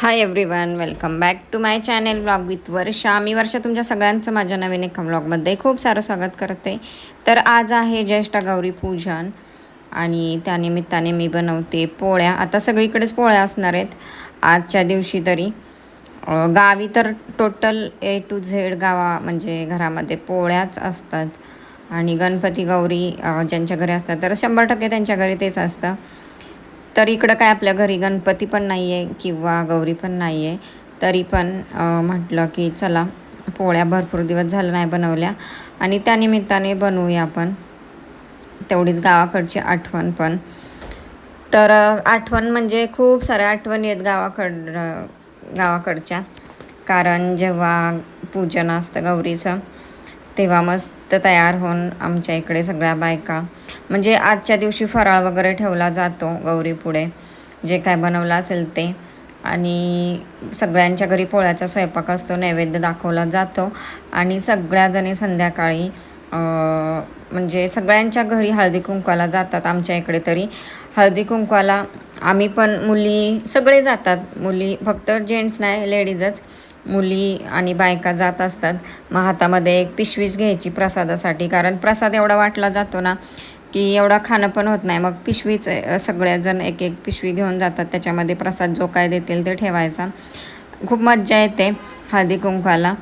Hi everyone welcome back to my channel blog with Varsha मी वर्षा तुमच्या सगळ्यांचं माझ्या नवीन एका ब्लॉगमध्ये खूप सारं स्वागत करते. तर आज आहे ज्येष्ठ गौरी पूजन आणि त्यानिमित्ताने मी बनवते पोळ्या. आता सगळीकडेच पोळ्या असणार आहेत आजच्या दिवशी तरी. गावी तर टोटल ए टू झेड गावा म्हणजे घरामध्ये पोळ्याच असतात. आणि गणपती गौरी ज्यांच्या घरी असतात तर शंभर टक्के त्यांच्या घरी तेच असतं. तर इकडं काय आपल्या घरी गणपती पण नाही आहे किंवा गौरी पण नाही आहे तरी पण म्हटलं की चला पोळ्या भरपूर दिवस झालं नाही बनवल्या. आणि त्यानिमित्ताने बनवूया आपण तेवढीच गावाकडची आठवण पण. तर आठवण म्हणजे खूप साऱ्या आठवणी आहेत गावाकड गावाकडच्या. कारण जेव्हा पूजन असतं गौरीचं तेव्हा मस्त तयार होऊन आमच्या इकडे सगळ्या बायका म्हणजे आजच्या दिवशी फराळ वगैरे ठेवला जातो गौरीपुढे जे काय बनवलं असेल ते. आणि सगळ्यांच्या घरी पोळ्याचा स्वयंपाक असतो नैवेद्य दाखवला जातो. आणि सगळ्याजणी संध्याकाळी म्हणजे सगळ्यांच्या घरी हळदी कुंकवाला जातात आमच्या इकडे तरी. हळदी कुंकवाला आम्ही पण मुली सगळे जातात. मुली फक्त जेंट्स नाही लेडीजच. मुली आणि बायका जात असतात मग हातामध्ये एक पिशवीच घ्यायची प्रसादासाठी. कारण प्रसाद एवढा वाटला जातो ना की एवढा खाणं पण होत नाही. मग पिशवीच सगळेजण सगळ्याजण एक एक पिशवी घेऊन जातात. त्याच्यामध्ये प्रसाद जो काय देतील ते ठेवायचा. खूप मज्जा येते हळदी कुंकवाला.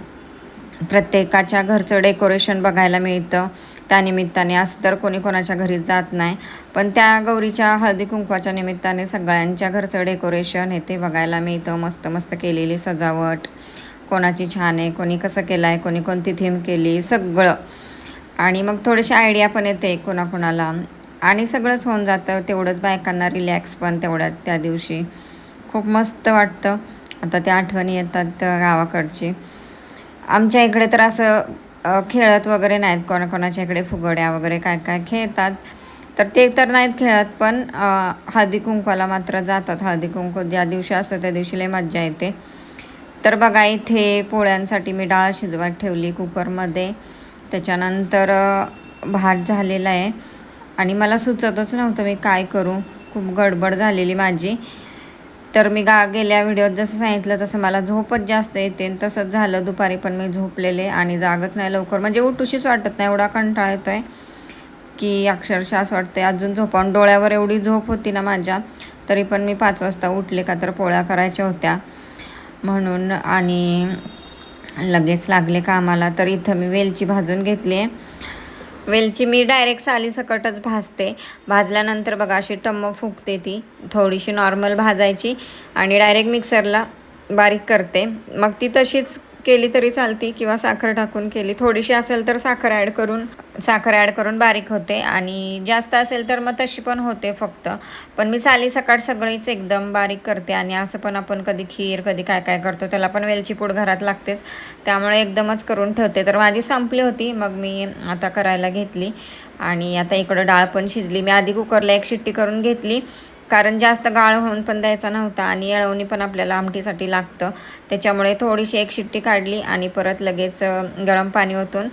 प्रत्येकाच्या घरचं डेकोरेशन बघायला मिळतं. त्यानिमित्ताने असं तर कोणी कोणाच्या घरी जात नाही. पण त्या गौरीच्या हळदी कुंकवाच्या निमित्ताने सगळ्यांच्या घरचं डेकोरेशन हे ते बघायला मिळतं. मस्त मस्त केलेली सजावट. कोणाची छान आहे कोणी कसं केलं आहे कोणी कोणती थीम केली सगळं. आणि मग थोडीशी आयडिया पण येते कोणाकोणाला. आणि सगळंच होऊन जातं. तेवढंच बायकांना रिलॅक्स पण तेवढ्यात त्या दिवशी. खूप मस्त वाटतं. आता त्या आठवणी येतात गावाकडची. आमच्या इकडे तर असं खेळत वगैरे नाहीत कोणाकोणाच्या इकडे फुगड्या वगैरे काय काय खेळतात. तर ते तर नाहीत खेळत पण हळदी कुंकवाला मात्र जातात. हळदी कुंकू ज्या दिवशी असतं त्या दिवशी लय मज्जा येते. तर बघा इथे पोळ्यांसाठी मी डाळ शिजवत ठेवली कुकरमध्ये. त्याच्यानंतर भात झालेला आहे. आणि मला सुचतच नव्हतं मी काय करू. खूप गडबड झालेली माझी. तर मी गा गेल्या व्हिडिओत जसं सांगितलं तसं मला झोपच जास्त येते आणि तसंच झालं. दुपारी पण मी झोपलेले आणि जागच नाही लवकर. म्हणजे उठूशीच वाटत नाही एवढा कंटाळा येतो आहे की अक्षरशः असं वाटतं अजून झोपावून डोळ्यावर एवढी झोप होती ना माझ्या तरी पण मी पाच वाजता उठले का तर पोळ्या करायच्या होत्या. म्हणून आणि लगेच लागले कामाला. तर इथं मी वेलची भाजून घेतली आहे वेलची मी डायरेक्ट साली सकटच भाजते. भाजल्यानंतर बघा अशी टम्म फुगते ती. थोडीशी नॉर्मल भाजायची आणि डायरेक्ट मिक्सरला बारीक करते. मग ती तशीच केली तरी चालती किंवा साखर टाकून केली. थोडीशी असेल तर साखर ॲड करून साखर ॲड करून बारीक होते आणि जास्त असेल तर मग तशी पण होते फक्त. पण मी साली सकाळ सगळीच एकदम बारीक करते आणि असं पण आपण कधी खीर कधी काय काय करतो त्याला पण वेलची पूड घरात लागतेच. त्यामुळे एकदमच करून ठेवते. तर माझी संपली होती मग मी आता करायला घेतली. आणि आता इकडं डाळ पण शिजली. मी आधी कुकरला एक शिट्टी करून घेतली. कारण जास्त गाळ होऊन पण द्यायचा नव्हता आणि येळवणी पण आपल्याला आमटीसाठी लागतं. त्याच्यामुळे थोडीशी एक शिट्टी काढली आणि परत लगेच गरम पाणी ओतून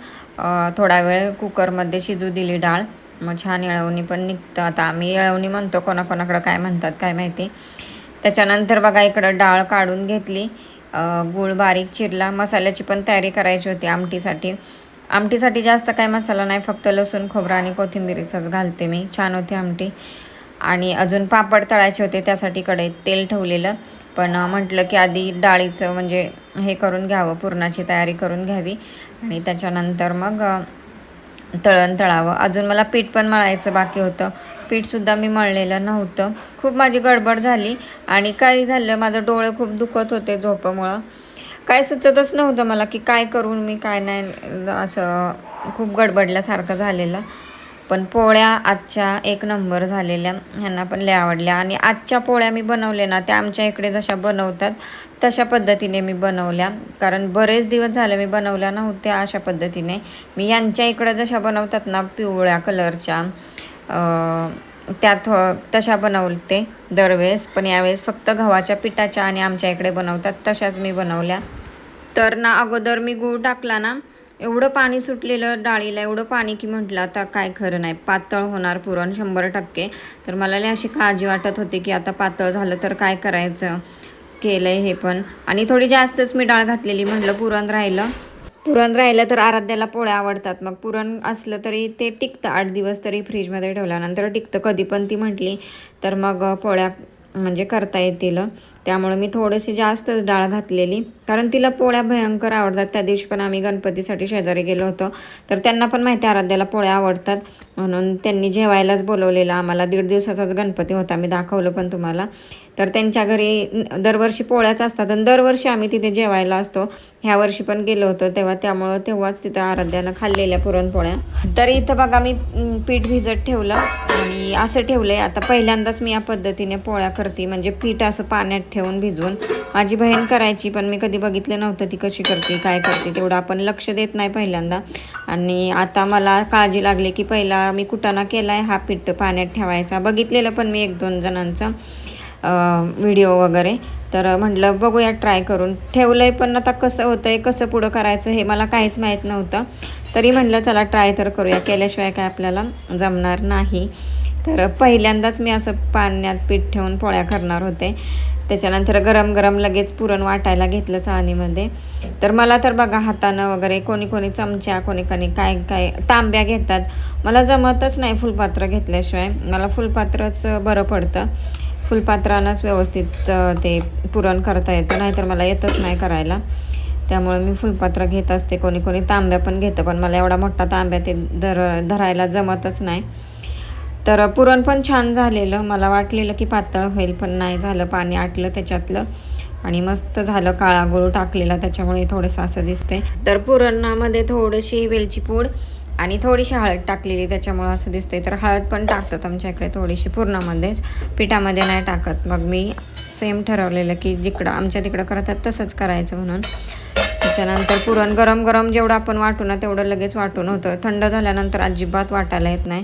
थोडा वेळ कुकरमध्ये शिजू दिली डाळ. मग छान येळवणी पण निघतं. आता आम्ही येळवणी म्हणतो कोणाकोणाकडं काय म्हणतात काय माहिती. त्याच्यानंतर बघा इकडं डाळ काढून घेतली. गूळ बारीक चिरला. मसाल्याची पण तयारी करायची होती आमटीसाठी. आमटीसाठी जास्त काय मसाला नाही फक्त लसूण खोबरा आणि कोथिंबीरीचाच घालते मी. छान होती आमटी. आणि अजून पापड तळायचे होते त्यासाठी कढईत तेल ठेवलेलं. पण म्हटलं की आधी डाळीचं म्हणजे हे करून घ्यावं पुरणाची तयारी करून घ्यावी. आणि त्याच्यानंतर मग तळण तळावं. अजून मला पीठ पण मळायचं बाकी होतं. पीठसुद्धा मी मळलेलं नव्हतं. खूप माझी गडबड झाली आणि काय झालं माझं डोळे खूप दुखत होते झोपामुळं. काय सुचतच नव्हतं मला की काय करून मी काय नाही असं खूप गडबडल्यासारखं झालेलं. पण पोळ्या आजच्या एक नंबर झालेल्या ह्यांना पण लय आवडल्या. आणि आजच्या पोळ्या मी बनवल्या ना त्या आमच्या इकडे जशा बनवतात तशा पद्धतीने मी बनवल्या. कारण बरेच दिवस झाले मी बनवल्या नव्हत्या अशा पद्धतीने. मी यांच्या इकडे जशा बनवतात ना पिवळ्या कलरच्या त्यात त्या तशा बनवते दरवेळेस. पण यावेळेस फक्त गव्हाच्या पिठाच्या आणि आमच्या इकडे बनवतात तशाच मी बनवल्या. तर ना अगोदर मी गूळ टाकला ना एवढं पाणी सुटलेलं डाळीला एवढं पाणी की म्हटलं आता काय खरं नाही. पातळ होणार पुरण शंभर टक्के. तर मला अशी काळजी वाटत होती की आता पातळ झालं तर काय करायचं? केलं आहे हे पण. आणि थोडी जास्तच मी डाळ घातलेली म्हटलं पुरण राहिलं. पुरण राहिलं तर आराध्याला पोळ्या आवडतात. मग पुरण असलं तरी ते टिकतं. आठ दिवस तरी फ्रीजमध्ये ठेवल्यानंतर टिकतं. कधी पण ती म्हटली तर मग पोळ्या म्हणजे करता येतील. त्यामुळे मी थोडीशी जास्तच डाळ घातलेली. कारण तिला पोळ्या भयंकर आवडतात. त्या दिवशी पण आम्ही गणपतीसाठी शेजारी गेलो होतो. तर त्यांना पण माहिती आहे आराध्याला पोळ्या आवडतात. म्हणून त्यांनी जेवायलाच बोलवलेलं. आम्हाला दीड दिवसाचाच गणपती होता. मी दाखवलं पण तुम्हाला. तर त्यांच्या घरी दरवर्षी पोळ्याच असतात. आणि दरवर्षी आम्ही तिथे जेवायला असतो. ह्या वर्षी पण गेलो होतो तेव्हा. त्यामुळं तेव्हाच तिथं आराध्यानं खाल्लेल्या पुरणपोळ्या. तर इथं बघा मी पीठ भिजत ठेवलं. आणि असं ठेवलं आहे आता पहिल्यांदाच मी या पद्धतीने पोळ्या करते. म्हणजे पीठ असं पाण्यात ठेवून भिजवून माझी बहीण करायची पण मी कधी बघितलं नव्हतं ती कशी करते काय करते तेवढं आपण लक्ष देत नाही पहिल्यांदा. आणि आता मला काळजी लागली की पहिला मी कुटाणा केला आहे हा पीठ पाण्यात ठेवायचा. बघितलेलं पण मी एक दोन जणांचा व्हिडिओ वगैरे. तर म्हटलं बघूया ट्राय करून. ठेवलं आहे पण आता कसं होतं आहे कसं पुढं करायचं हे मला काहीच माहीत नव्हतं. तरी म्हटलं चला ट्राय तर करूया. केल्याशिवाय काय आपल्याला जमणार नाही. तर पहिल्यांदाच मी असं पाण्यात पीठ ठेवून पोळ्या करणार होते. त्याच्यानंतर गरम गरम लगेच पुरण वाटायला घेतलं चाळणीमध्ये. तर मला तर बघा हातानं वगैरे कोणी कोणी चमच्या कोणी कोणी काय काय तांब्या घेतात. मला जमतच नाही फुलपात्र घेतल्याशिवाय. मला फुलपात्रच बरं पडतं. फुलपात्रानंच व्यवस्थित ते पुरण करता येतं नाहीतर मला येतच नाही करायला. त्यामुळे मी फुलपात्र घेत असते. कोणी कोणी तांब्या पण घेतं पण मला एवढा मोठा तांब्या ते धर धरायला जमतच नाही. तर पुरण पण छान झालेलं. मला वाटलेलं की पातळ होईल पण नाही झालं. पाणी आटलं त्याच्यातलं आणि मस्त झालं. काळा गुळ टाकलेला त्याच्यामुळे थोडंसं असं दिसतंय. तर पुरणामध्ये थोडीशी वेलची पूड आणि थोडीशी हळद टाकलेली त्याच्यामुळं असं दिसतंय. तर हळद पण टाकतात आमच्या इकडे थोडीशी पूर्णामध्येच. पिठामध्ये नाही टाकत. मग मी सेम ठरवलेलं की जिकडं आमच्या तिकडं करतात तसंच करायचं म्हणून. त्याच्यानंतर पुरण गरम गरम जेवढं आपण वाटू ना तेवढं लगेच वाटून होतं. थंड झाल्यानंतर अजिबात वाटायला येत नाही.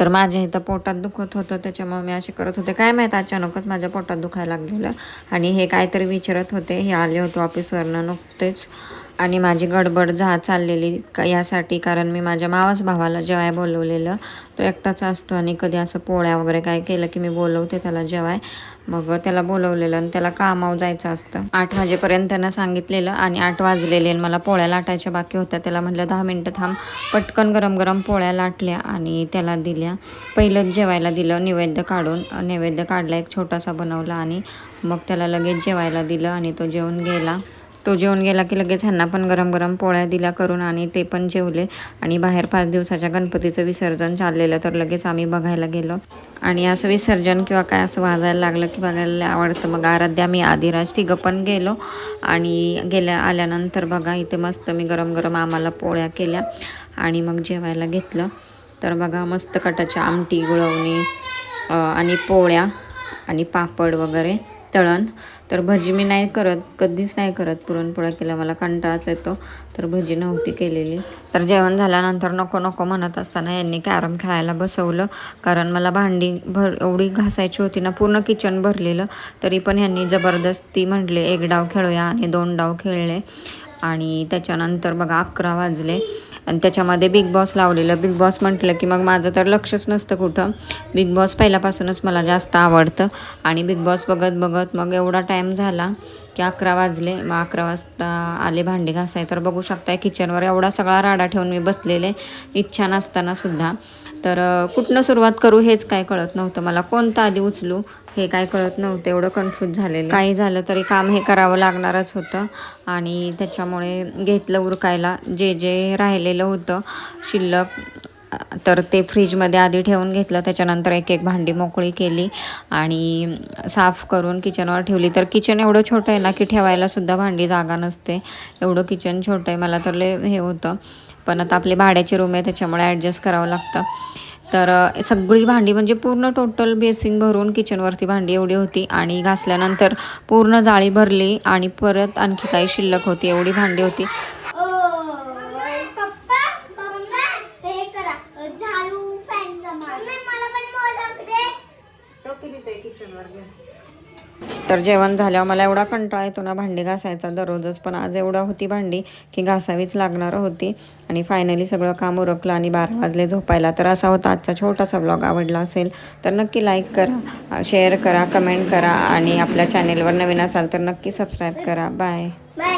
तर माझ्या इथं पोटात दुखत होतं त्याच्यामुळे मी असे करत होते. काय माहीत अचानकच माझ्या पोटात दुखायला लागलेलं. आणि हे काहीतरी विचारत होते हे आले होते ऑफिसवरनं नुकतेच. आणि माझी गडबड झा चाललेली का यासाठी कारण मी माझ्या मावस भावाला जेवाय बोलवलेलं. तो एकटाच असतो आणि कधी असं पोळ्या वगैरे काय केलं की मी बोलवते त्याला जेवाय. मग त्याला बोलवलेलं आणि त्याला कामावर जायचं असतं. आठ वाजेपर्यंत त्यांना सांगितलेलं आणि आठ वाजलेले आणि मला पोळ्या लाटायच्या बाकी होत्या. त्याला म्हटलं दहा मिनटं थांब. पटकन गरम गरम पोळ्या लाटल्या आणि त्याला दिल्या. पहिलंच जेवायला दिलं नैवेद्य काढून नैवेद्य काढला एक छोटासा बनवला आणि मग त्याला लगेच जेवायला दिलं आणि तो जेवून गेला. तो जेवून गेला की लगेच ह्यांना पण गरम गरम पोळ्या दिल्या करून आणि ते पण जेवले. आणि बाहेर पाच दिवसाच्या गणपतीचं विसर्जन चाललेलं तर लगेच आम्ही बघायला गेलो. आणि असं विसर्जन किंवा काय असं वाजायला लागलं की बघायला आवडतं. मग आराध्या मी आदिराज तिघं पण गेलो. आणि गेल्या आल्यानंतर बघा इथे मस्त मी गरम गरम आम्हाला पोळ्या केल्या आणि मग जेवायला घेतलं. तर बघा मस्त कटाच्या आमटी गुळवणी आणि पोळ्या आणि पापड वगैरे. तळण. तर भजी मी नाही करत कधीच नाही करत. पुरणपोळ्या केल्या मला कंटाळाच येतो. तर भजी नव्हती केलेली. तर जेवण झाल्यानंतर नको नको म्हणत असताना यांनी कॅरम खेळायला बसवलं. कारण मला भांडी भर एवढी घासायची होती ना पूर्ण किचन भरलेलं. तरी पण यांनी जबरदस्ती म्हटले एक डाव खेळूया आणि दोन डाव खेळले. आणि त्याच्यानंतर बघा अकरा वाजले. आणि त्याच्यामध्ये बिग बॉस लावलेलं. बिग बॉस म्हटलं की मग माझं तर लक्षच नसतं कुठं. बिग बॉस पहिल्यापासूनच मला जास्त आवडतं. आणि बिग बॉस बघत बघत मग एवढा टाईम झाला. की अकरा वाजले मग अकरा वाजता आले भांडी घासाय. तर बघू शकताय किचनवर एवढा सगळा राडा ठेवून मी बसलेले इच्छा नसताना सुद्धा. तर कुठनं सुरुवात करू हेच काय कळत नव्हतं मला. कोणतं आधी उचलू हे काय कळत नव्हतं एवढं कन्फ्यूज झालेलं. काही झालं तरी काम हे करावं लागणारच होतं. आणि त्याच्यामुळे घेतलं उरकायला. जे जे राहिलेलं होतं शिल्लक तर ते फ्रीजमध्ये आधी ठेवून घेतलं त्याच्यानंतर एक एक भांडी मोकळी केली आणि साफ करून किचनवर ठेवली. तर किचन एवढं छोटं आहे ना की ठेवायलासुद्धा भांडी जागा नसते. एवढं किचन छोटं आहे. मला तर लय हे होतं. पण आता आपली भाड्याची रूम आहे त्याच्यामुळे ॲडजस्ट करावं लागतं. तर सगळी भांडी म्हणजे पूर्ण टोटल बेसिंग भरून किचनवरती भांडी एवढी होती आणि घासल्यानंतर पूर्ण जाळी भरली आणि परत आणखी काही शिल्लक होती एवढी भांडी होती ओ, पप्पा मम्मा हे करा झाडू फॅन जमा मला पण मोदक दे किचनवर तर जेवण झाल्यावर मला एवढा कंटाळा येतो ना भांडी घासायचा दररोजच. पण आज एवढा होती भांडी की घासावीच लागणार होती. आणि फायनली सगळं काम उरकलं आणि बारा वाजले झोपायला. तर असा होता आजचा छोटासा ब्लॉग आवडला असेल तर नक्की लाईक करा शेअर करा कमेंट करा आणि आपल्या चॅनेलवर नवीन असाल तर नक्की सबस्क्राईब करा. Bye bye